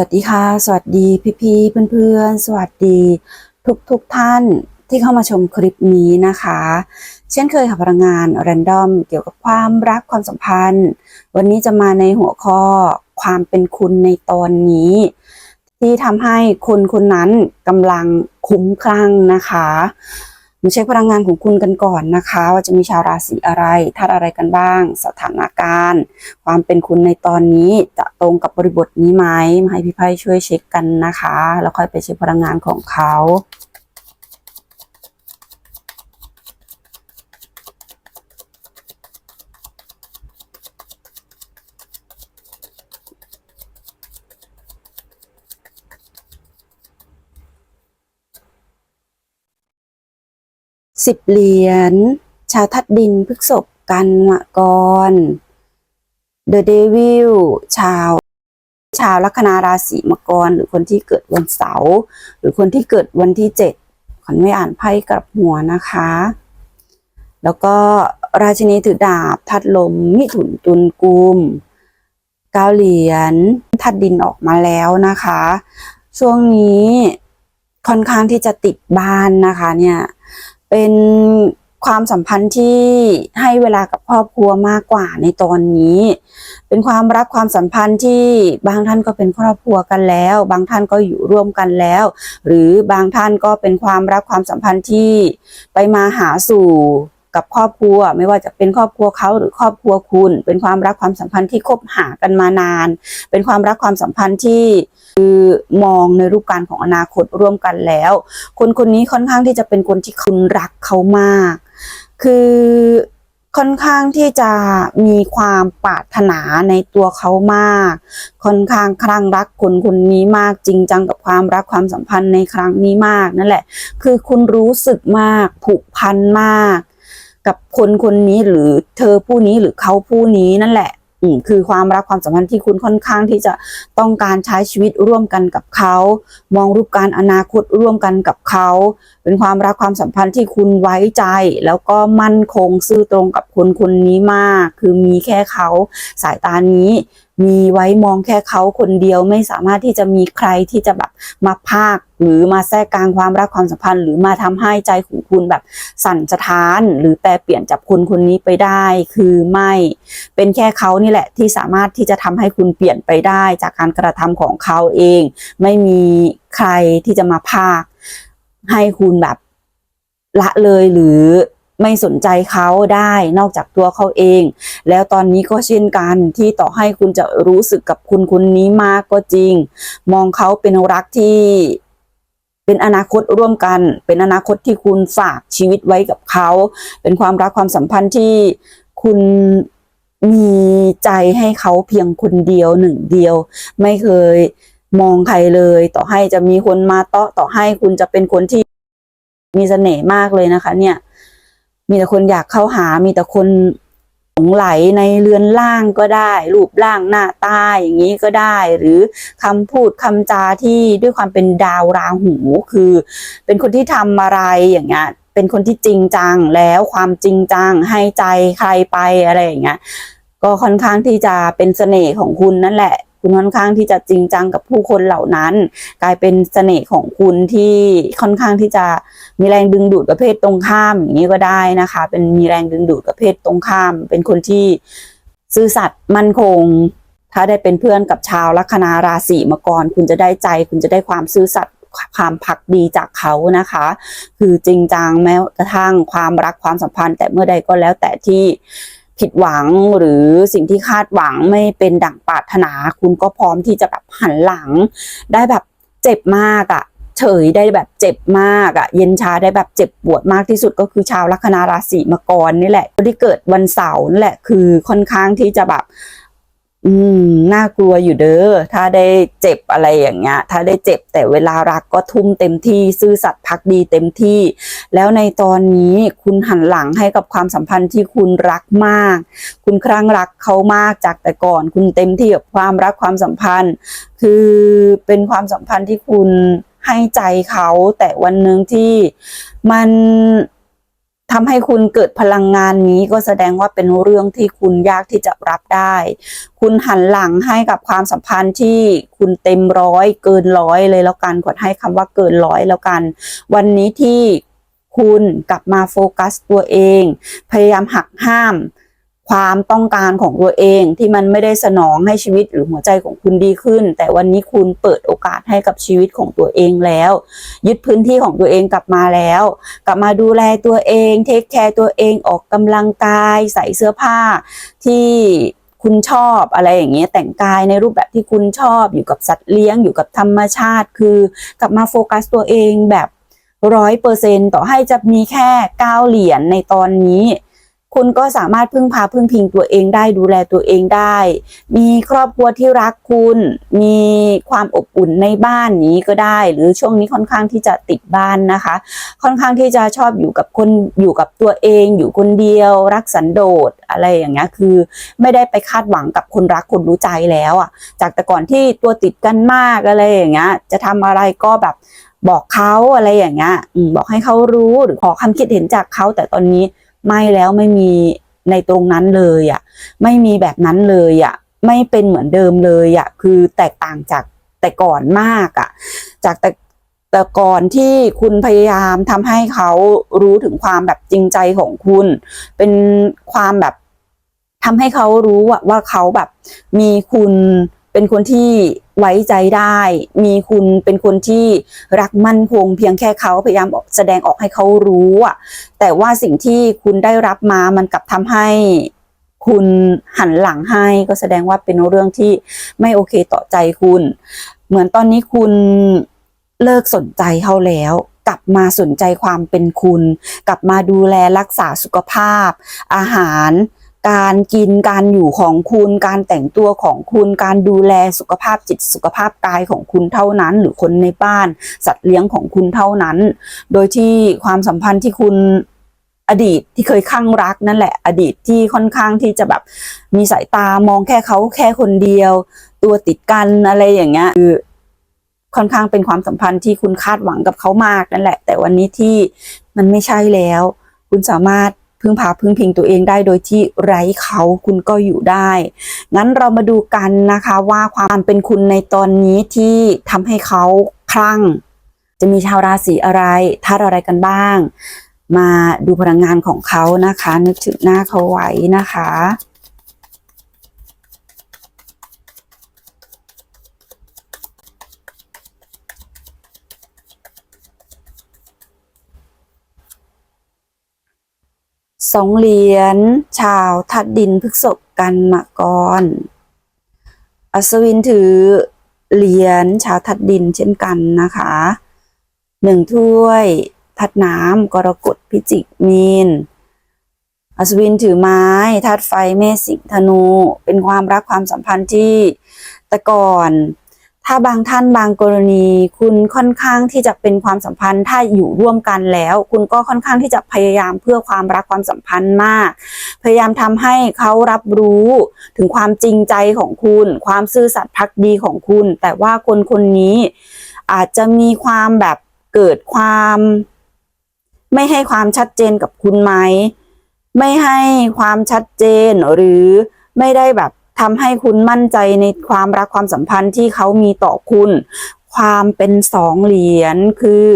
สวัสดีค่ะ สวัสดีพี่ๆเพื่อนๆ สวัสดีทุกทุกๆท่านที่เข้ามาชมคลิปนี้นะคะ เช่นเคยค่ะพลังงานแรนดอมเกี่ยวกับความรักความสัมพันธ์ วันนี้จะมาในหัวข้อความเป็นคุณในตอนนี้ ที่ทำให้คนคนนั้นกำลังคุ้มคลั่งนะคะ มาเช็คพลังงานของคุณกันก่อนนะคะ ว่าจะมีชาวราศีอะไรธาตุอะไรกันบ้าง สถานการณ์ ความเป็นคุณในตอนนี้จะตรงกับบริบทนี้ไหมมาให้พี่ไพ่ช่วยเช็คกันนะคะ แล้วค่อยไปเช็คพลังงานของเขา สิบเหรียญ ชาวทัดดินพฤกษบกันมะกรเดอะเดวิลชาว ชาวลัคนาราศีมกร หรือคนที่เกิดวันเสาร์หรือคนที่เกิดวันที่เจ็ดขอไม่อ่านไพ่กลับหัวนะคะ แล้วก็ราชินีถือดาบทัดลมมิถุนตุลกุมเก้าเหรียญทัดดินออกมาแล้วนะคะ ช่วงนี้ค่อนข้างที่จะติดบ้านนะคะเนี่ย เป็นความสัมพันธ์ที่ให้เวลากับครอบครัวมากกว่าในตอนนี้ เป็นความรักความสัมพันธ์ที่บางท่านก็เป็นครอบครัวกันแล้ว บางท่านก็อยู่ร่วมกันแล้ว หรือบางท่านก็เป็นความรักความสัมพันธ์ที่ไปมาหาสู่ กับครอบครัว ไม่ว่าจะเป็นครอบครัวเขาหรือครอบครัวคุณ เป็นความรักความสัมพันธ์ที่คบหากันมานาน เป็นความรักความสัมพันธ์ที่คือมองในรูปการของอนาคตร่วมกันแล้ว คนคนนี้ค่อนข้างที่จะเป็นคนที่คุณรักเขามาก คือค่อนข้างที่จะมีความปรารถนาในตัวเขามาก ค่อนข้างคลั่งรักคนคนนี้มากจริงจังกับความรักความสัมพันธ์ในครั้งนี้มากนั่นแหละ คือคุณรู้สึกมากผูกพันมาก กับคนคนนี้หรือเธอผู้นี้หรือเขาผู้นี้นั่นแหละ อืมคือความรักความสัมพันธ์ที่คุณค่อนข้างที่จะต้องการใช้ชีวิตร่วมกันกับเขา มองรูปการอนาคตร่วมกันกับเขา เป็นความรักความสัมพันธ์ที่คุณไว้ใจ แล้วก็มั่นคงซื่อตรงกับคนคนนี้มาก คือมีแค่เขาสายตานี้ มีไว้มองแค่เขาคนเดียวไม่สามารถที่จะมีใครที่จะแบบมาพากหรือมาแทรกกลางความรักความสัมพันธ์ หรือมาทำให้ใจของคุณแบบสั่นสะท้าน หรือแปรเปลี่ยนจากคนคนนี้ไปได้ คือไม่เป็นแค่เขานี่แหละที่สามารถที่จะทำให้คุณเปลี่ยนไปได้จากการกระทำของเขาเอง ไม่มีใครที่จะมาพากให้คุณแบบละเลยหรือ ไม่สนใจเขาได้นอกจากตัวเขาเอง แล้วตอนนี้ก็เช่นกันที่ต่อให้คุณจะรู้สึกกับคุณคนนี้มากก็จริง มองเขาเป็นรักที่เป็นอนาคตร่วมกัน เป็นอนาคตที่คุณฝากชีวิตไว้กับเขา เป็นความรักความสัมพันธ์ที่คุณมีใจให้เขาเพียงคนเดียวหนึ่งเดียว ไม่เคยมองใครเลย ต่อให้จะมีคนมาเตาะต่อให้คุณจะเป็นคนที่มีเสน่ห์มากเลยนะคะ เนี่ย มีแต่คนอยากเข้าหา มีแต่คนหลงไหลในเรือนร่างก็ได้ รูปร่างหน้าตาอย่างนี้ก็ได้ หรือคำพูดคำจาที่ด้วยความเป็นดาวราหูคือ เป็นคนที่ทำอะไรอย่างเงี้ยเป็นคนที่จริงจังแล้วความจริงจังให้ใจใครไปอะไรอย่างเงี้ยก็ค่อนข้างที่จะเป็นเสน่ห์ของคุณนั่นแหละ คุณค่อนข้างที่จะจริงจังกับผู้คนเหล่านั้น กลายเป็นเสน่ห์ของคุณที่ค่อนข้างที่จะมีแรงดึงดูดกับเพศตรงข้ามอย่างนี้ก็ได้นะคะ เป็นมีแรงดึงดูดกับเพศตรงข้าม เป็นคนที่ซื่อสัตย์มั่นคง ถ้าได้เป็นเพื่อนกับชาวลัคนาราศีมาก่อนคุณจะได้ใจ คุณจะได้ความซื่อสัตย์ความพักดีจากเขานะคะ คือจริงจังแม้กระทั่งความรักความสัมพันธ์ แต่เมื่อใดก็แล้วแต่ที่ ผิดหวังหรือสิ่งที่คาดหวังไม่เป็นดั่งปรารถนา คุณก็พร้อมที่จะแบบหันหลัง ได้แบบเจ็บมากอะ่ะเฉยได้แบบเจ็บมากอะ่ะเย็นชาได้แบบเจ็บปวดมากที่สุดก็คือชาวลัคนาราศีมกรนี่แหละคนที่เกิดวันเสาร์นั่นแหละคือค่อนข้างที่จะแบบ อืมน่ากลัวอยู่เด้อถ้าได้เจ็บอะไรอย่างเงี้ย ถ้าได้เจ็บแต่เวลารักก็ทุ่มเต็มที่ซื่อสัตย์พักดีเต็มที่ แล้วในตอนนี้คุณหันหลังให้กับความสัมพันธ์ที่คุณรักมาก คุณครั้งรักเขามากจากแต่ก่อน คุณเต็มที่กับความรักความสัมพันธ์ คือเป็นความสัมพันธ์ที่คุณให้ใจเขา แต่วันหนึ่งที่มัน ทำให้คุณเกิดพลังงานนี้ก็แสดงว่าเป็นเรื่องที่คุณยากที่จะรับได้ คุณหันหลังให้กับความสัมพันธ์ที่คุณเต็มร้อยเกินร้อยเลยแล้วกันกดให้คำว่าเกินร้อยแล้วกัน วันนี้ที่คุณกลับมาโฟกัสตัวเอง พยายามหักห้าม ความต้องการของตัวเองที่มันไม่ได้สนองให้ชีวิตหรือหัวใจของคุณดีขึ้น แต่วันนี้คุณเปิดโอกาสให้กับชีวิตของตัวเองแล้ว ยึดพื้นที่ของตัวเองกลับมาแล้ว กลับมาดูแลตัวเองเทคแคร์ตัวเองออกกำลังกายใส่เสื้อผ้าที่คุณชอบอะไรอย่างเงี้ยแต่งกายในรูปแบบที่คุณชอบอยู่กับสัตว์เลี้ยงอยู่กับธรรมชาติ คือกลับมาโฟกัสตัวเองแบบร้อยเปอร์เซนต่อให้จะมีแค่เก้าเหรียญในตอนนี้ คุณก็สามารถพึ่งพาพึ่งพิงตัวเองได้ดูแลตัวเองได้ มีครอบครัวที่รักคุณ มีความอบอุ่นในบ้านนี้ก็ได้ หรือช่วงนี้ค่อนข้างที่จะติดบ้านนะคะ ค่อนข้างที่จะชอบอยู่กับคนอยู่กับตัวเอง อยู่คนเดียว รักสันโดษอะไรอย่างเงี้ยคือ ไม่ได้ไปคาดหวังกับคนรักคนรู้ใจแล้วอะจากแต่ก่อนที่ตัวติดกันมากอะไรอย่างเงี้ยจะทำอะไรก็แบบบอกเขาอะไรอย่างเงี้ยบอกให้เขารู้หรือขอคำคิดเห็นจากเขาแต่ตอนนี้ ไม่แล้วไม่มีในตรงนั้นเลยอะ ไม่มีแบบนั้นเลยอะ ไม่เป็นเหมือนเดิมเลยอะ คือแตกต่างจากแต่ก่อนมากอะ จากแต่แต่ก่อนที่คุณพยายามทำให้เขารู้ถึงความแบบจริงใจของคุณ เป็นความแบบทำให้เขารู้ว่าว่าเขาแบบมีคุณ เป็นคนที่ไว้ใจได้ มีคุณเป็นคนที่รักมั่นคง เพียงแค่เขาพยายามแสดงออกให้เขารู้อะแต่ว่าสิ่งที่คุณได้รับมามันกลับทำให้คุณหันหลังให้ก็แสดงว่าเป็นเรื่องที่ไม่โอเคต่อใจคุณ เหมือนตอนนี้คุณเลิกสนใจเขาแล้ว กลับมาสนใจความเป็นคุณ กลับมาดูแลรักษาสุขภาพ อาหาร การกินการอยู่ของคุณ การแต่งตัวของคุณ การดูแลสุขภาพจิตสุขภาพกายของคุณเท่านั้น หรือคนในบ้าน สัตว์เลี้ยงของคุณเท่านั้น โดยที่ความสัมพันธ์ที่คุณอดีตที่เคยข้างรักนั่นแหละ อดีตที่ค่อนข้างที่จะแบบมีสายตามองแค่เขาแค่คนเดียว ตัวติดกันอะไรอย่างเงี้ยคือค่อนข้างเป็นความสัมพันธ์ที่คุณคาดหวังกับเขามากนั่นแหละ แต่วันนี้ที่มันไม่ใช่แล้ว คุณสามารถ พึ่งพาพึ่งพิงตัวเองได้โดยที่ไร้เขาคุณก็อยู่ได้ งั้นเรามาดูกันนะคะว่าความเป็นคุณในตอนนี้ที่ทำให้เขาคลั่ง จะมีชาวราศีอะไรธาอะไรกันบ้าง มาดูพลังงานของเขานะคะ นึกถึงหน้าเขาไว้นะคะ องเหรียญชาวทัดดินพฤกษบกันมากร อัศวินถือเหรียญชาวทัดดินเช่นกันนะคะหนึ่งถ้วยทัดน้ำกรกฎพิจิกมีน อัศวินถือไม้ธาตุไฟเมษสิงห์ธนู เป็นความรักความสัมพันธ์ที่แต่ก่อน ถ้าบางท่านบางกรณีคุณค่อนข้างที่จะเป็นความสัมพันธ์ ถ้าอยู่ร่วมกันแล้ว คุณก็ค่อนข้างที่จะพยายามเพื่อความรักความสัมพันธ์มาก พยายามทำให้เขารับรู้ถึงความจริงใจของคุณ ความซื่อสัตย์พักดีของคุณ แต่ว่าคนคนนี้อาจจะมีความแบบเกิดความ ไม่ให้ความชัดเจนกับคุณไหมไม่ให้ความชัดเจนหรือไม่ได้แบบ ทำให้คุณมั่นใจในความรักความสัมพันธ์ที่เขามีต่อคุณ ความเป็นสองเหรียญคือ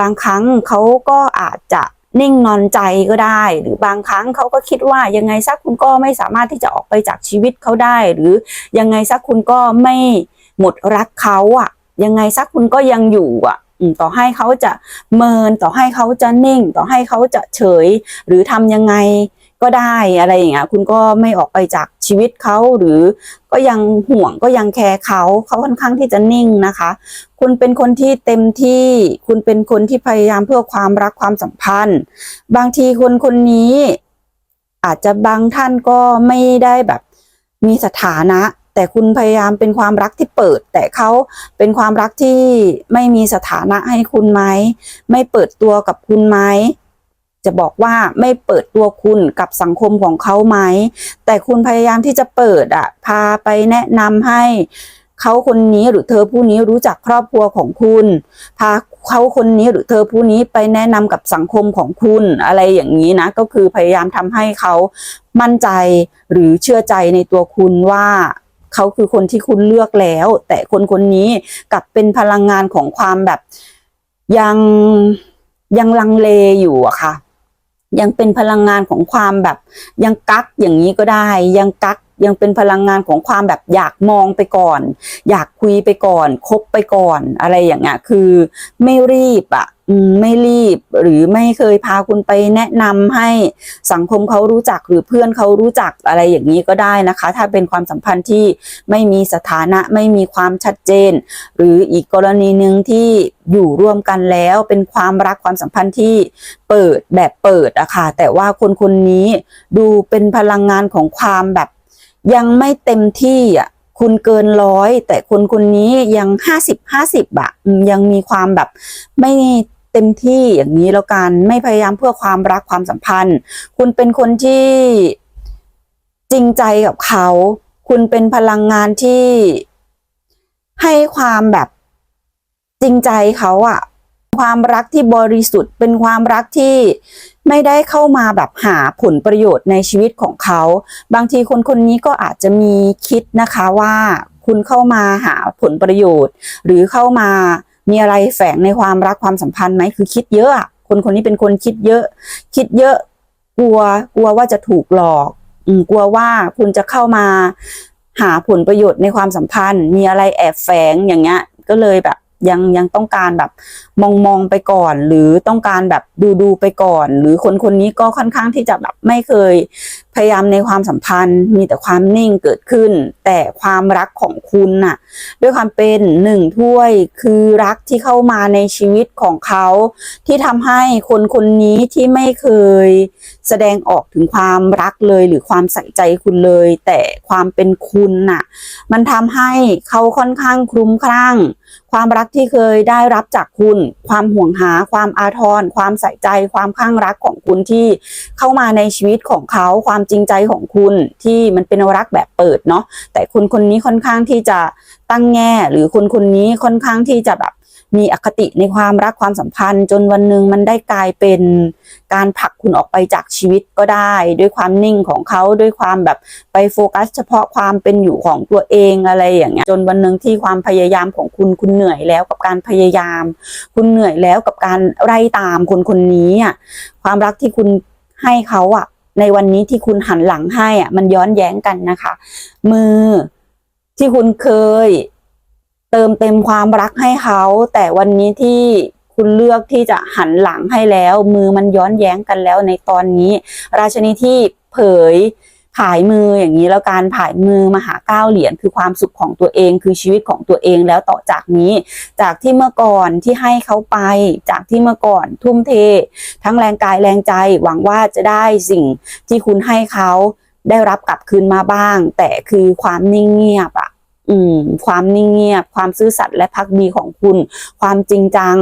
บางครั้งเขาก็อาจจะนิ่งนอนใจก็ได้ หรือบางครั้งเขาก็คิดว่ายังไงสักคุณก็ไม่สามารถที่จะออกไปจากชีวิตเขาได้ หรือยังไงสักคุณก็ไม่หมดรักเขาอะ ยังไงสักคุณก็ยังอยู่อะต่อให้เขาจะเมินต่อให้เขาจะนิ่ง ต่อให้เขาจะเฉย หรือทำยังไงก็ได้อะไรอย่างเงี้ยคุณก็ไม่ออกไปจาก ชีวิตเขาหรือก็ยังห่วงก็ยังแคร์เขาเขาค่อนข้างที่จะนิ่งนะคะ คุณเป็นคนที่เต็มที่ คุณเป็นคนที่พยายามเพื่อความรักความสัมพันธ์ บางทีคนคนนี้ อาจจะบางท่านก็ไม่ได้แบบมีสถานะแต่คุณพยายามเป็นความรักที่เปิด แต่เขาเป็นความรักที่ไม่มีสถานะให้คุณไหม ไม่เปิดตัวกับคุณไหม จะบอกว่าไม่เปิดตัวคุณกับสังคมของเขาไหม แต่คุณพยายามที่จะเปิดอะพาไปแนะนำให้เขาคนนี้หรือเธอผู้นี้รู้จักครอบครัวของคุณ พาเขาคนนี้หรือเธอผู้นี้ไปแนะนำกับสังคมของคุณอะไรอย่างนี้นะ ก็คือพยายามทำให้เขามั่นใจหรือเชื่อใจในตัวคุณว่าเขาคือคนที่คุณเลือกแล้ว แต่คนคนนี้กลับเป็นพลังงานของความแบบยังยังลังเลอยู่อะค่ะ ยังเป็นพลังงานของความแบบ ยังกักอย่างนี้ก็ได้ ยังกัก ยังเป็นพลังงานของความแบบอยากมองไปก่อน อยากคุยไปก่อน คบไปก่อนอะไรอย่างเงี้ยคือไม่รีบอะไม่รีบหรือไม่เคยพาคุณไปแนะนำให้สังคมเขารู้จักหรือเพื่อนเขารู้จักอะไรอย่างนี้ก็ได้นะคะ ถ้าเป็นความสัมพันธ์ที่ไม่มีสถานะไม่มีความชัดเจน หรืออีกกรณีหนึ่งที่อยู่ร่วมกันแล้วเป็นความรักความสัมพันธ์ที่เปิดแบบเปิดอะค่ะแต่ว่าคนคนนี้ดูเป็นพลังงานของความแบบ ยังไม่เต็มที่อะคุณเกินร้อยแต่คนคนนี้ยังห้าสิบห้าสิบอะยังมีความแบบไม่เต็มที่อย่างนี้แล้วกันไม่พยายามเพื่อความรักความสัมพันธ์ คุณเป็นคนที่จริงใจกับเขา คุณเป็นพลังงานที่ให้ความแบบจริงใจเขาอะ ความรักที่บริสุทธิ์ เป็นความรักที่ไม่ได้เข้ามาแบบหาผลประโยชน์ในชีวิตของเขา บางทีคนคนนี้ก็อาจจะมีคิดนะคะว่าคุณเข้ามาหาผลประโยชน์ หรือเข้ามามีอะไรแฝงในความรักความสัมพันธ์ไหมคือคิดเยอะคนคนนี้เป็นคนคิดเยอะ คิดเยอะ กลัวกลัวว่าจะถูกหลอกอกลัวว่าคุณจะเข้ามาหาผลประโยชน์ในความสัมพันธ์ มีอะไรแอบแฝงอย่างเงี้ยก็เลยแบบ ยังยังต้องการแบบมองมองไปก่อน หรือต้องการแบบดูดูไปก่อน หรือคนคนนี้ก็ค่อนข้างที่จะแบบไม่เคยพยายามในความสัมพันธ์ มีแต่ความนิ่งเกิดขึ้น แต่ความรักของคุณน่ะ ด้วยความเป็นหนึ่งถ้วยคือรักที่เข้ามาในชีวิตของเขา ที่ทำให้คนคนนี้ที่ไม่เคย แสดงออกถึงความรักเลยหรือความใส่ใจคุณเลย แต่ความเป็นคุณน่ะ มันทำให้เขาค่อนข้างคลุ้มคลั่ง ความรักที่เคยได้รับจากคุณ ความห่วงหา ความอาทรความใส่ใจ ความข้างรักของคุณที่เข้ามาในชีวิตของเขาความความจริงใจของคุณที่มันเป็นรักแบบเปิดเนาะแต่คนคนนี้ค่อนข้างที่จะตั้งแง่ หรือคนคนนี้ค่อนข้างที่จะแบบมีอคติในความรักความสัมพันธ์ จนวันหนึ่งมันได้กลายเป็นการผลักคุณออกไปจากชีวิตก็ได้ ด้วยความนิ่งของเขาด้วยความแบบไปโฟกัส เฉพาะความเป็นอยู่ของตัวเองอะไรอย่างเงี้ยจนวันหนึ่งที่ความพยายามของคุณคุณเหนื่อยแล้วกับการพยายาม คุณเหนื่อยแล้วกับการไล่ตามคนคนนี้อะความรักที่คุณให้เขาอะ ในวันนี้ที่คุณหันหลังให้อะ มันย้อนแย้งกันนะคะ มือที่คุณเคย เติมเต็มความรักให้เขา แต่วันนี้ที่คุณเลือกที่จะหันหลังให้แล้ว มือมันย้อนแย้งกันแล้วในตอนนี้ ราชนีที่เผย ผายมืออย่างนี้แล้วการผายมือมาหาเก้าเหรียญคือความสุขของตัวเองคือชีวิตของตัวเองแล้วต่อจากนี้ จากที่เมื่อก่อนที่ให้เขาไป จากที่เมื่อก่อนทุ่มเท ทั้งแรงกายแรงใจหวังว่าจะได้สิ่งที่คุณให้เขาได้รับกลับคืนมาบ้าง แต่คือความนิ่งเงียบอะอืมความนิ่งเงียบ ความซื่อสัตย์และพักดีของคุณ ความจริงจัง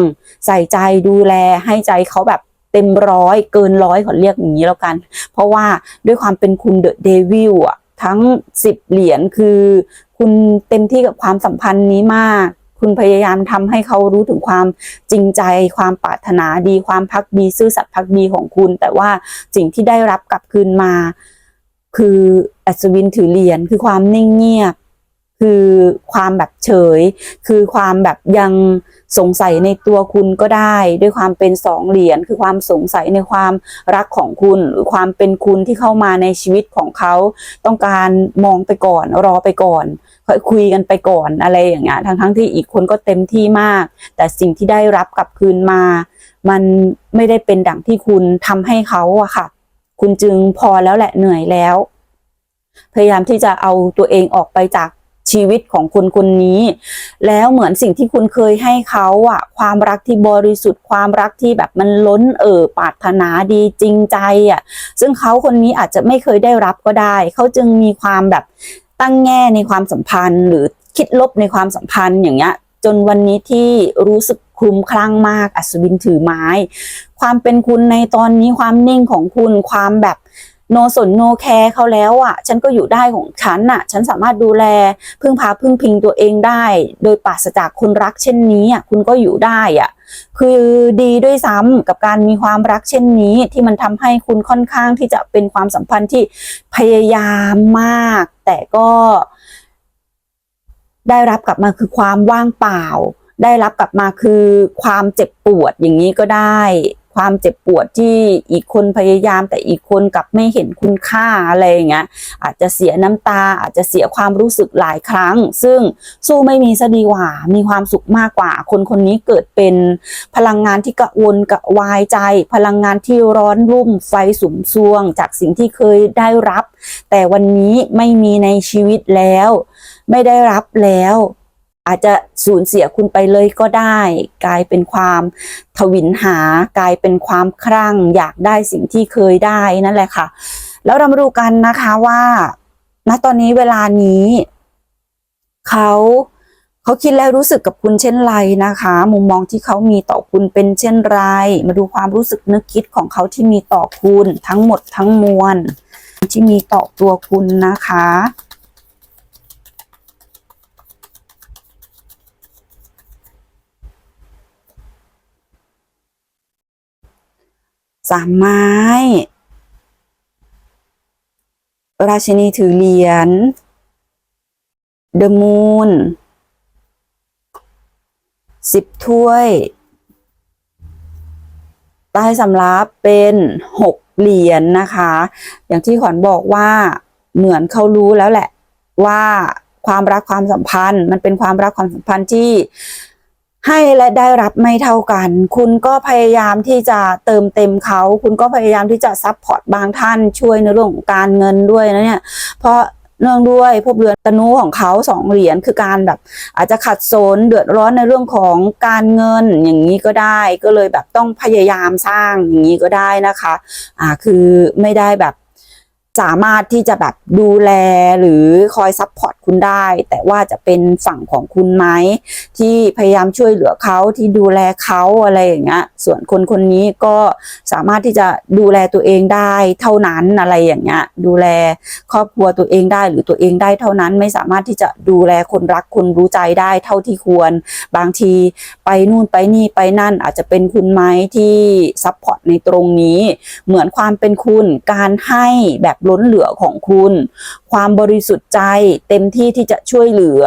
ใส่ใจดูแลให้ใจเขาแบบ ต็มร้อยเกินร้อยขอเรียกอย่างนี้แล้วกัน เพราะว่าด้วยความเป็นคุณเดอะเดวิลอะทั้งสิบเหรียญคือ คุณเต็มที่กับความสัมพันธ์นี้มาก คุณพยายามทำให้เขารู้ถึงความจริงใจ ความปรารถนาดี ความพักดีซื่อสัตย์พักดีของคุณ แต่ว่าสิ่งที่ได้รับกลับคืนมา คืออัศวินถือเหรียญคือความนิ่งเงียบ คือความแบบเฉย คือความแบบยังสงสัยในตัวคุณก็ได้ ด้วยความเป็นสองเหรียญคือความสงสัยในความรักของคุณหรือความเป็นคุณที่เข้ามาในชีวิตของเขา ต้องการมองไปก่อนรอไปก่อนค่อยคุยกันไปก่อนอะไรอย่างเงี้ยทั้งทั้งที่อีกคนก็เต็มที่มาก แต่สิ่งที่ได้รับกลับคืนมา มันไม่ได้เป็นดั่งที่คุณทำให้เขาอะค่ะ คุณจึงพอแล้วแหละเหนื่อยแล้ว พยายามที่จะเอาตัวเองออกไปจาก ชีวิตของคนคนนี้ แล้วเหมือนสิ่งที่คุณเคยให้เขาอะความรักที่บริสุทธิ์ความรักที่แบบมันล้นเอ่อปรารถนาดีจริงใจอะซึ่งเขาคนนี้อาจจะไม่เคยได้รับก็ได้ เขาจึงมีความแบบตั้งแง่ในความสัมพันธ์ หรือคิดลบในความสัมพันธ์อย่างเงี้ยจนวันนี้ที่รู้สึกคลุมคลั่งมากอัศวินถือไม้ ความเป็นคุณในตอนนี้ความนิ่งของคุณความแบบ โนสนโนแคร์เขาแล้วอะ ฉันก็อยู่ได้ของฉันน่ะ ฉันสามารถดูแลพึ่งพาพึ่งพิงตัวเองได้ โดยปราศจากคนรักเช่นนี้อะคุณก็อยู่ได้อะคือดีด้วยซ้ำกับการมีความรักเช่นนี้ ที่มันทำให้คุณค่อนข้างที่จะเป็นความสัมพันธ์ที่พยายามมาก แต่ก็ได้รับกลับมาคือความว่างเปล่า ได้รับกลับมาคือความเจ็บปวดอย่างนี้ก็ได้ ความเจ็บปวดที่อีกคนพยายาม แต่อีกคนกลับไม่เห็นคุณค่าอะไรอย่างเงี้ยอาจจะเสียน้ำตา อาจจะเสียความรู้สึกหลายครั้ง ซึ่งสู้ไม่มีซะดีกว่า มีความสุขมากกว่า คนคนนี้เกิดเป็นพลังงานที่กระวนกระวายใจ พลังงานที่ร้อนรุ่มไฟสุมซวง จากสิ่งที่เคยได้รับ แต่วันนี้ไม่มีในชีวิตแล้ว ไม่ได้รับแล้ว อาจจะสูญเสียคุณไปเลยก็ได้ กลายเป็นความทวินหากลายเป็นความครั่ง อยากได้สิ่งที่เคยได้นั่นแหละค่ะ แล้วเรามาดูกันนะคะว่าณตอนนี้เวลานี้เขาเขาคิดและรู้สึกกับคุณเช่นไรนะคะ มุมมองที่เขามีต่อคุณเป็นเช่นไร มาดูความรู้สึกนึกคิดของเขาที่มีต่อคุณทั้งหมดทั้งมวลที่มีต่อตัวคุณนะคะ สามไม้ ราชินีถือเหรียญ The Moon สิบถ้วย ใต้สำรับเป็นหกเหรียญนะคะ อย่างที่ขวัญบอกว่าเหมือนเขารู้แล้วแหละว่าความรักความสัมพันธ์ มันเป็นความรักความสัมพันธ์ที่ ให้และได้รับไม่เท่ากัน คุณก็พยายามที่จะเติมเต็มเขา คุณก็พยายามที่จะซัพพอร์ตบางท่านช่วยในเรื่องของการเงินด้วยนะเนี่ย เพราะเนื่องด้วยพวกเรือนตนุของเขาสองเหรียญคือการแบบ อาจจะขัดสนเดือดร้อนในเรื่องของการเงินอย่างนี้ก็ได้ก็เลยแบบต้องพยายามสร้างอย่างนี้ก็ได้นะคะ อ่าคือไม่ได้แบบ สามารถที่จะแบบดูแลหรือคอยซัพพอร์ตคุณได้ แต่ว่าจะเป็นฝั่งของคุณไหมที่พยายามช่วยเหลือเขาที่ดูแลเขาอะไรอย่างเงี้ยส่วนคนคนนี้ก็สามารถที่จะดูแลตัวเองได้เท่านั้นอะไรอย่างเงี้ยดูแลครอบครัวตัวเองได้หรือตัวเองได้เท่านั้นไม่สามารถที่จะดูแลคนรักคนรู้ใจได้เท่าที่ควร บางทีไปนู่นไปนี่ไปนั่นอาจจะเป็นคุณไหมที่ซัพพอร์ตในตรงนี้ เหมือนความเป็นคุณการให้แบบล้นเหลือของคุณ ความบริสุทธิ์ใจเต็มที่ที่จะช่วยเหลือ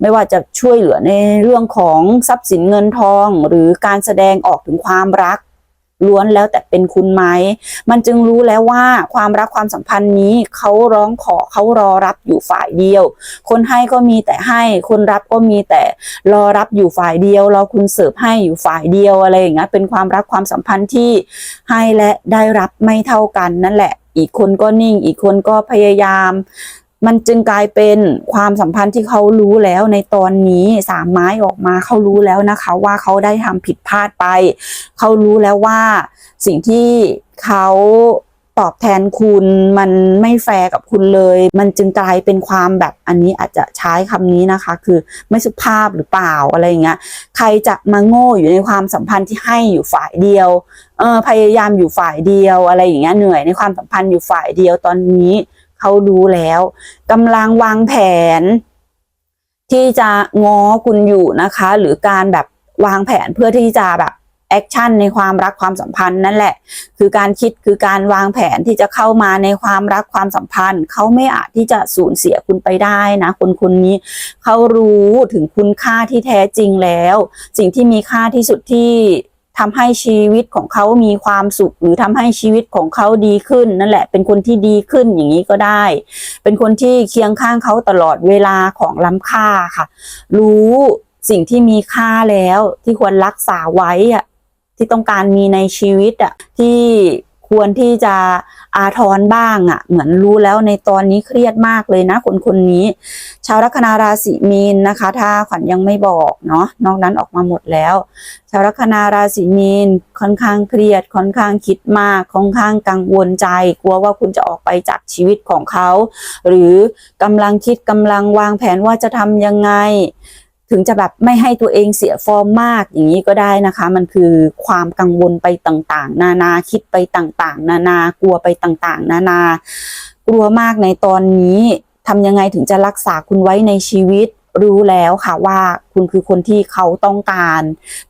ไม่ว่าจะช่วยเหลือในเรื่องของทรัพย์สินเงินทอง หรือการแสดงออกถึงความรักล้วนแล้วแต่เป็นคุณไหม มันจึงรู้แล้วว่าความรักความสัมพันธ์นี้เขาร้องขอเขารอรับอยู่ฝ่ายเดียว คนให้ก็มีแต่ให้ คนรับก็มีแต่รอรับอยู่ฝ่ายเดียว รอคุณเสิร์ฟให้อยู่ฝ่ายเดียวอะไรอย่างเงี้ย เป็นความรักความสัมพันธ์ที่ให้และได้รับไม่เท่ากันนั่นแหละ อีกคนก็นิ่ง อีกคนก็พยายาม มันจึงกลายเป็นความสัมพันธ์ที่เขารู้แล้วในตอนนี้สามไม้ออกมาเขารู้แล้วนะคะ ว่าเขาได้ทำผิดพลาดไป เขารู้แล้วว่าสิ่งที่เขา ตอบแทนคุณมันไม่แฟร์กับคุณเลย มันจึงกลายเป็นความแบบอันนี้อาจจะใช้คำนี้นะคะ คือไม่สุภาพหรือเปล่าอะไรอย่างเงี้ยใครจะมาโง่อยู่ในความสัมพันธ์ที่ให้อยู่ฝ่ายเดียวเออพยายามอยู่ฝ่ายเดียวอะไรอย่างเงี้ยเหนื่อยในความสัมพันธ์อยู่ฝ่ายเดียวตอนนี้เขารู้แล้วกำลังวางแผน ที่จะง้อคุณอยู่นะคะ หรือการแบบวางแผนเพื่อที่จะแบบ แอคชั่นในความรักความสัมพันธ์นั่นแหละ คือการคิดคือการวางแผนที่จะเข้ามาในความรักความสัมพันธ์ เขาไม่อาจที่จะสูญเสียคุณไปได้นะคนคนนี้เขารู้ถึงคุณค่าที่แท้จริงแล้ว สิ่งที่มีค่าที่สุดที่ทำให้ชีวิตของเขามีความสุข หรือทำให้ชีวิตของเขาดีขึ้น นั่นแหละเป็นคนที่ดีขึ้นอย่างนี้ก็ได้ เป็นคนที่เคียงข้างเขาตลอดเวลาของล้ำค่าค่ะ รู้สิ่งที่มีค่าแล้วที่ควรรักษาไว้อะ ที่ต้องการมีในชีวิตอะที่ควรที่จะอาทรบ้างอะเหมือนรู้แล้วในตอนนี้เครียดมากเลยนะคนคนนี้ ชาวลัคนาราศีมีนนะคะ ถ้าขวัญยังไม่บอกเนาะนอกนั้นออกมาหมดแล้ว ชาวลัคนาราศีมีนค่อนข้างเครียด ค่อนข้างคิดมาก ค่อนข้างกังวลใจ กลัวว่าคุณจะออกไปจากชีวิตของเขา หรือกำลังคิดกำลังวางแผนว่าจะทำยังไง ถึงจะแบบไม่ให้ตัวเองเสียฟอร์มมากอย่างนี้ก็ได้นะคะ มันคือความกังวลไปต่างๆ นานาคิดไปต่างๆ นานากลัวไปต่างๆ นานากลัวมากในตอนนี้ทำยังไงถึงจะรักษาคุณไว้ในชีวิตรู้แล้วค่ะว่าคุณคือคนที่เขาต้องการ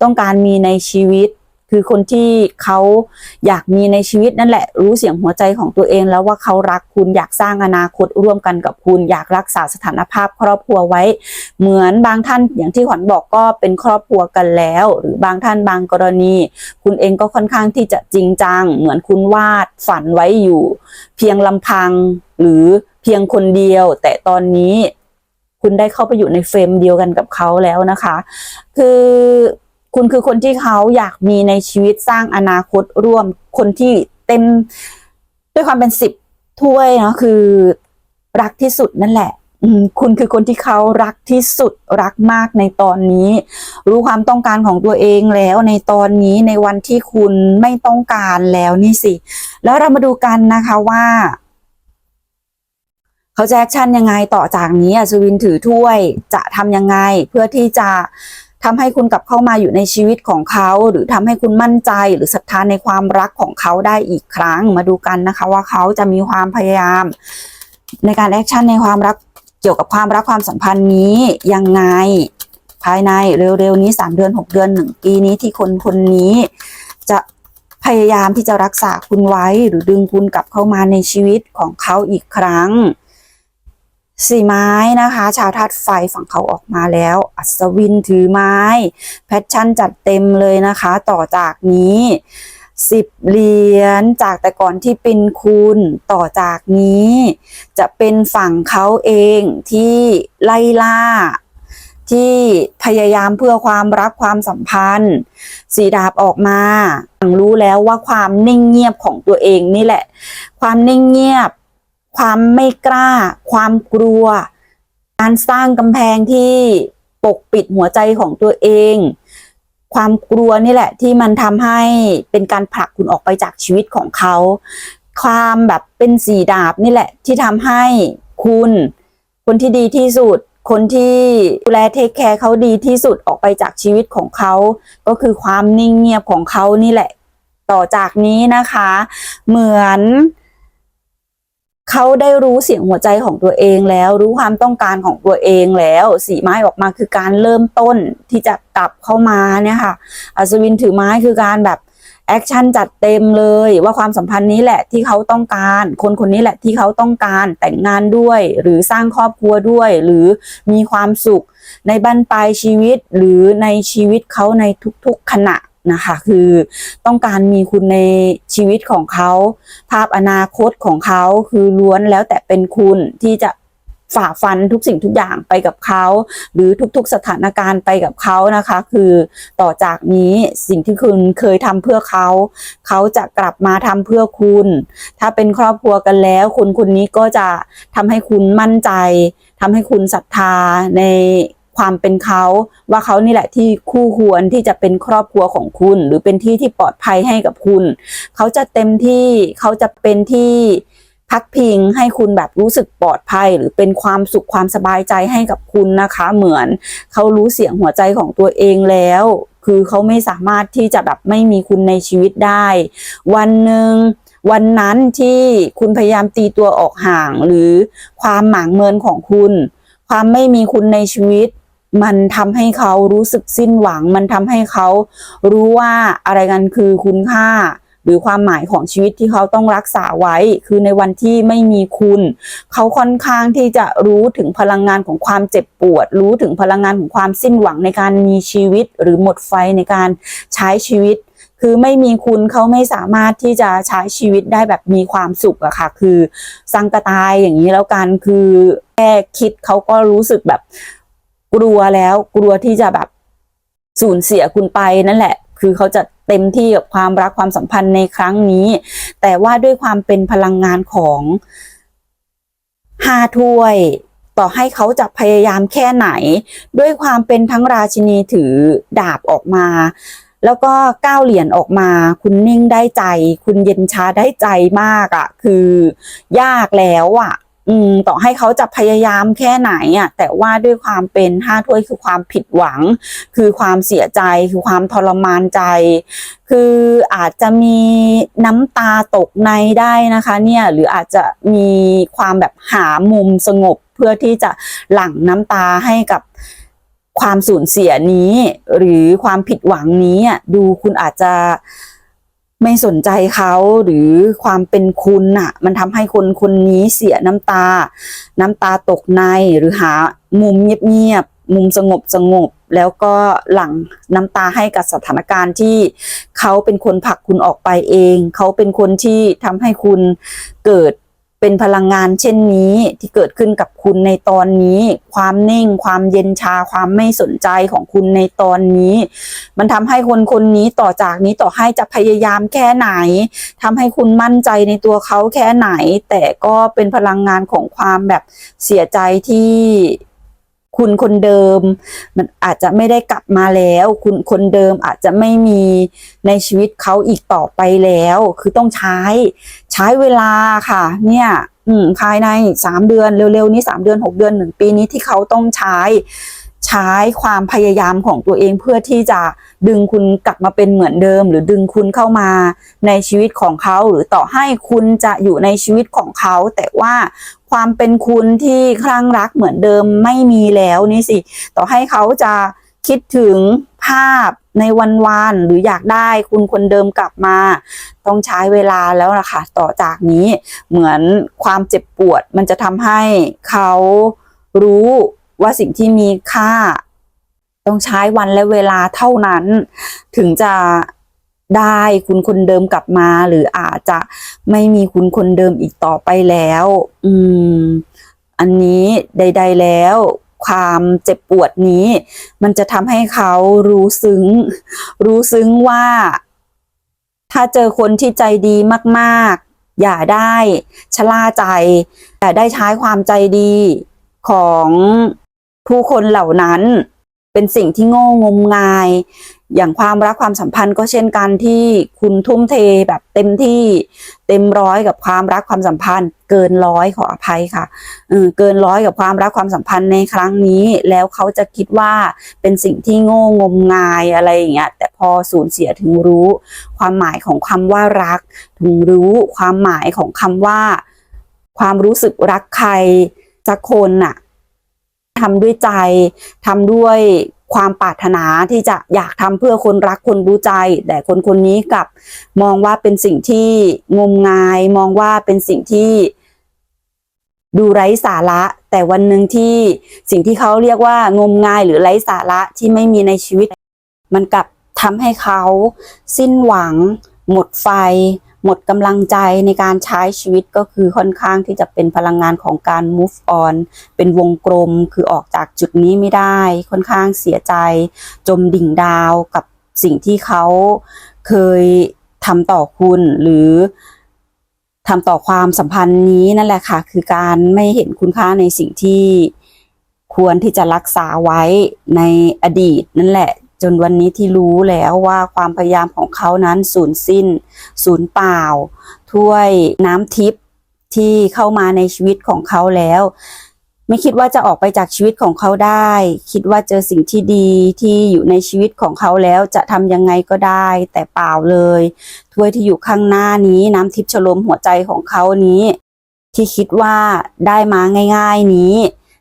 ต้องการมีในชีวิต คือคนที่เขาอยากมีในชีวิตนั่นแหละ รู้เสียงหัวใจของตัวเองแล้วว่าเขารักคุณอยากสร้างอนาคตร่วมกันกับคุณ อยากรักษาสถานภาพครอบครัวไว้ เหมือนบางท่านอย่างที่ขวัญบอกก็เป็นครอบครัวกันแล้ว หรือบางท่านบางกรณี คุณเองก็ค่อนข้างที่จะจริงจัง เหมือนคุณวาดฝันไว้อยู่ เพียงลำพังหรือเพียงคนเดียว แต่ตอนนี้คุณได้เข้าไปอยู่ในเฟรมเดียวกันกับเขาแล้วนะคะ คือ คุณคือคนที่เขาอยากมีในชีวิตสร้างอนาคตร่วมคนที่เต็มด้วยความเป็นสิบถ้วยเนาะคือรักที่สุดนั่นแหละคุณคือคนที่เขารักที่สุดรักมากในตอนนี้ รู้ความต้องการของตัวเองแล้วในตอนนี้ในวันที่คุณไม่ต้องการแล้วนี่สิ แล้วเรามาดูกันนะคะว่าเขาจะแอคชั่นยังไงต่อจากนี้อัศวินถือถ้วยจะทำยังไงเพื่อที่จะ ทำให้คุณกลับเข้ามาอยู่ในชีวิตของเขา หรือทำให้คุณมั่นใจหรือศรัทธาในความรักของเขาได้อีกครั้ง มาดูกันนะคะว่าเขาจะมีความพยายาม ในการแอคชั่นในความรักเกี่ยวกับความรักความสัมพันธ์นี้ยังไงภายในเร็วๆนี้สามเดือนหกเดือนหนึ่งปีนี้ที่คนคนนี้ จะพยายามที่จะรักษาคุณไว้ หรือดึงคุณกลับเข้ามาในชีวิตของเขาอีกครั้ง สี่ไม้นะคะ ชาวธาตุไฟฝั่งเขาออกมาแล้ว อัศวินถือไม้ แพชชั่นจัดเต็มเลยนะคะ ต่อจากนี้สิบเหรียญจากแต่ก่อนที่เป็นคุณต่อจากนี้ จะเป็นฝั่งเขาเองที่ไล่ล่า ที่พยายามเพื่อความรักความสัมพันธ์ สีดาบออกมาฝั่งรู้แล้วว่าความนิ่งเงียบของตัวเองนี่แหละ ความนิ่งเงียบ ความไม่กล้า ความกลัว การสร้างกำแพงที่ปกปิดหัวใจของตัวเอง ความกลัวนี่แหละที่มันทำให้เป็นการผลักคุณออกไปจากชีวิตของเขา ความแบบเป็นสีดาบนี่แหละที่ทำให้คุณ คนที่ดีที่สุด คนที่ดูแลเทคแคร์เขาดีที่สุดออกไปจากชีวิตของเขา ก็คือความนิ่งเงียบของเขานี่แหละ ต่อจากนี้นะคะ เหมือน เขาได้รู้เสียงหัวใจของตัวเองแล้ว รู้ความต้องการของตัวเองแล้ว สีไม้ออกมาคือการเริ่มต้นที่จะกลับเข้ามาเนี่ยค่ะ อัศวินถือไม้คือการแบบแอคชั่นจัดเต็มเลยว่าความสัมพันธ์นี้แหละที่เขาต้องการ คนคนนี้แหละที่เขาต้องการแต่งงานด้วย หรือสร้างครอบครัวด้วย หรือมีความสุขในบั้นปลายชีวิต หรือในชีวิตเขาในทุกๆขณะ นะคะ คือต้องการมีคุณในชีวิตของเขา ภาพอนาคตของเขาคือล้วนแล้วแต่เป็นคุณที่จะฝ่าฟันทุกสิ่งทุกอย่างไปกับเขา หรือทุกๆสถานการณ์ไปกับเขานะคะ คือต่อจากนี้สิ่งที่คุณเคยทำเพื่อเขา เขาจะกลับมาทำเพื่อคุณ ถ้าเป็นครอบครัวกันแล้วคนคนนี้ก็จะทำให้คุณมั่นใจทำให้คุณศรัทธาใน ความเป็นเขาว่าเขานี่แหละที่คู่ควรที่จะเป็นครอบครัวของคุณ หรือเป็นที่ที่ปลอดภัยให้กับคุณ เขาจะเต็มที่เขาจะเป็นที่พักพิงให้คุณแบบรู้สึกปลอดภัย หรือเป็นความสุขความสบายใจให้กับคุณนะคะ เหมือนเขารู้เสียงหัวใจของตัวเองแล้ว คือเขาไม่สามารถที่จะแบบไม่มีคุณในชีวิตได้ วันหนึ่งวันนั้นที่คุณพยายามตีตัวออกห่างหรือความหมางเมินของคุณ ความไม่มีคุณในชีวิต มันทำให้เขารู้สึกสิ้นหวัง มันทำให้เขารู้ว่าอะไรกันคือคุณค่า หรือความหมายของชีวิตที่เขาต้องรักษาไว้ คือในวันที่ไม่มีคุณ เขาค่อนข้างที่จะรู้ถึงพลังงานของความเจ็บปวด รู้ถึงพลังงานของความสิ้นหวังในการมีชีวิต หรือหมดไฟในการใช้ชีวิตคือไม่มีคุณเขาไม่สามารถที่จะใช้ชีวิตได้แบบมีความสุขอะค่ะ คือสังกตายอย่างนี้แล้วกันคือแค่คิดเขาก็รู้สึกแบบ กลัวแล้วกลัวที่จะแบบสูญเสียคุณไปนั่นแหละ คือเขาจะเต็มที่กับความรักความสัมพันธ์ในครั้งนี้ แต่ว่าด้วยความเป็นพลังงานของห้าถ้วย ต่อให้เขาจะพยายามแค่ไหน ด้วยความเป็นทั้งราชินีถือดาบออกมา แล้วก็ก้าวเหรียญออกมา คุณนิ่งได้ใจ คุณเย็นชาได้ใจมากอะ่ะ คือยากแล้วอะ่ะ อืมต่อให้เขาจะพยายามแค่ไหนอะ แต่ว่าด้วยความเป็นห้าถ้วยคือความผิดหวัง คือความเสียใจคือความทรมานใจ คืออาจจะมีน้ำตาตกในได้นะคะ เนี่ยหรืออาจจะมีความแบบหามุมสงบเพื่อที่จะหลั่งน้ำตาให้กับความสูญเสียนี้ หรือความผิดหวังนี้อะดูคุณอาจจะ ไม่สนใจเขาหรือความเป็นคุณน่ะ มันทำให้คนคนนี้เสียน้ำตา น้ำตาตกในหรือหามุมเงียบๆมุมสงบสงบแล้วก็หลั่งน้ำตาให้กับสถานการณ์ที่เขาเป็นคนผลักคุณออกไปเอง เขาเป็นคนที่ทำให้คุณเกิด เป็นพลังงานเช่นนี้ที่เกิดขึ้นกับคุณในตอนนี้ ความนิ่ง ความเย็นชา ความไม่สนใจของคุณในตอนนี้ มันทำให้คนคนนี้ต่อจากนี้ต่อให้จะพยายามแค่ไหนทำให้คุณมั่นใจในตัวเขาแค่ไหน แต่ก็เป็นพลังงานของความแบบเสียใจที่ คุณคนเดิม มันอาจจะไม่ได้กลับมาแล้ว คุณคนเดิมอาจจะไม่มีในชีวิตเขาอีกต่อไปแล้ว คือต้องใช้ใช้เวลาค่ะ เนี่ยภายในสามเดือนเร็วๆนี้สามเดือนหกเดือนหนึ่งปีนี้ที่เขาต้องใช้ ใช้ความพยายามของตัวเองเพื่อที่จะดึงคุณกลับมาเป็นเหมือนเดิม หรือดึงคุณเข้ามาในชีวิตของเขาหรือต่อให้คุณจะอยู่ในชีวิตของเขา แต่ว่าความเป็นคุณที่คลั่งรักเหมือนเดิมไม่มีแล้วนี่สิ ต่อให้เขาจะคิดถึงภาพในวันวานหรืออยากได้คุณคนเดิมกลับมา ต้องใช้เวลาแล้วล่ะค่ะต่อจากนี้เหมือนความเจ็บปวดมันจะทำให้เขารู้ ว่าสิ่งที่มีค่า ต้องใช้วันและเวลาเท่านั้น ถึงจะได้คุณคนเดิมกลับมา หรืออาจจะไม่มีคุณคนเดิมอีกต่อไปแล้ว อืม อันนี้ใด ๆแล้ว ความเจ็บปวดนี้ มันจะทำให้เขารู้ซึ้ง รู้ซึ้งว่า ถ้าเจอคนที่ใจดีมากๆ อย่าได้ชะล่าใจ อย่าได้ใช้ความใจดีของ ผู้คนเหล่านั้นเป็นสิ่งที่โง่งมงาย อย่างความรักความสัมพันธ์ก็เช่นกันที่คุณทุ่มเทแบบเต็มที่เต็มร้อยกับความรักความสัมพันธ์ เกินร้อยขออภัยค่ะเออเกินร้อยกับความรักความสัมพันธ์ในครั้งนี้ แล้วเขาจะคิดว่าเป็นสิ่งที่โง่งมงายอะไรอย่างเงี้ยแต่พอสูญเสียถึงรู้ ความหมายของคำว่ารัก ถึงรู้ความหมายของคำว่า ความรู้สึกรักใครสักคนน่ะ ทำด้วยใจทำด้วยความปรารถนาที่จะอยากทำเพื่อคนรักคนรู้ใจ แต่คนคนนี้กลับมองว่าเป็นสิ่งที่งมงาย มองว่าเป็นสิ่งที่ดูไร้สาระ แต่วันหนึ่งที่สิ่งที่เขาเรียกว่างมงายหรือไร้สาระที่ไม่มีในชีวิต มันกลับทำให้เขาสิ้นหวัง หมดไฟ หมดกำลังใจในการใช้ชีวิตก็คือค่อนข้างที่จะเป็นพลังงานของการ move on เป็นวงกลมคือออกจากจุดนี้ไม่ได้ ค่อนข้างเสียใจ จมดิ่งดาวกับสิ่งที่เขาเคยทำต่อคุณหรือทำต่อความสัมพันธ์นี้นั่นแหละค่ะ คือการไม่เห็นคุณค่าในสิ่งที่ควรที่จะรักษาไว้ในอดีตนั่นแหละ จนวันนี้ที่รู้แล้วว่าความพยายามของเขานั้นสูญสิ้น สูญเปล่า ถ้วยน้ำทิพย์ที่เข้ามาในชีวิตของเขาแล้ว ไม่คิดว่าจะออกไปจากชีวิตของเขาได้ คิดว่าเจอสิ่งที่ดีที่อยู่ในชีวิตของเขาแล้วจะทำยังไงก็ได้ แต่เปล่าเลย ถ้วยที่อยู่ข้างหน้านี้น้ำทิพย์ฉลมหัวใจของเขานี้ ที่คิดว่าได้มาง่าย ๆนี้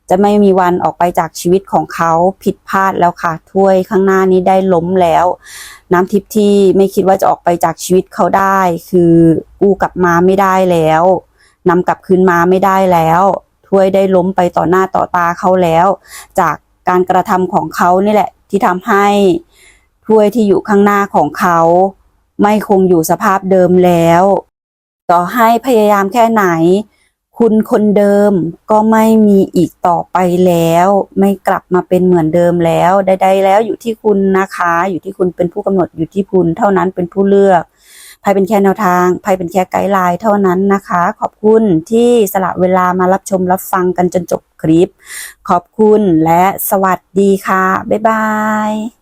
จะไม่มีวันออกไปจากชีวิตของเขาผิดพลาดแล้วค่ะถ้วยข้างหน้านี้ได้ล้มแล้ว น้ำทิพย์ที่ไม่คิดว่าจะออกไปจากชีวิตเขาได้ คือกู้กลับมาไม่ได้แล้วนำกลับคืนมาไม่ได้แล้วถ้วยได้ล้มไปต่อหน้าต่อตาเขาแล้ว จากการกระทำของเขานี่แหละ ที่ทำให้ถ้วยที่อยู่ข้างหน้าของเขา ไม่คงอยู่สภาพเดิมแล้ว ต่อให้พยายามแค่ไหน คุณคนเดิมก็ไม่มีอีกต่อไปแล้ว ไม่กลับมาเป็นเหมือนเดิมแล้วใดๆแล้วอยู่ที่คุณนะคะ อยู่ที่คุณเป็นผู้กำหนดอยู่ที่คุณเท่านั้นเป็นผู้เลือกไพ่เป็นแค่แนวทางไพ่เป็นแค่ไกด์ไลน์เท่านั้นนะคะ ขอบคุณที่สละเวลามารับชมรับฟังกันจนจบคลิป ขอบคุณและสวัสดีค่ะ บ๊ายบาย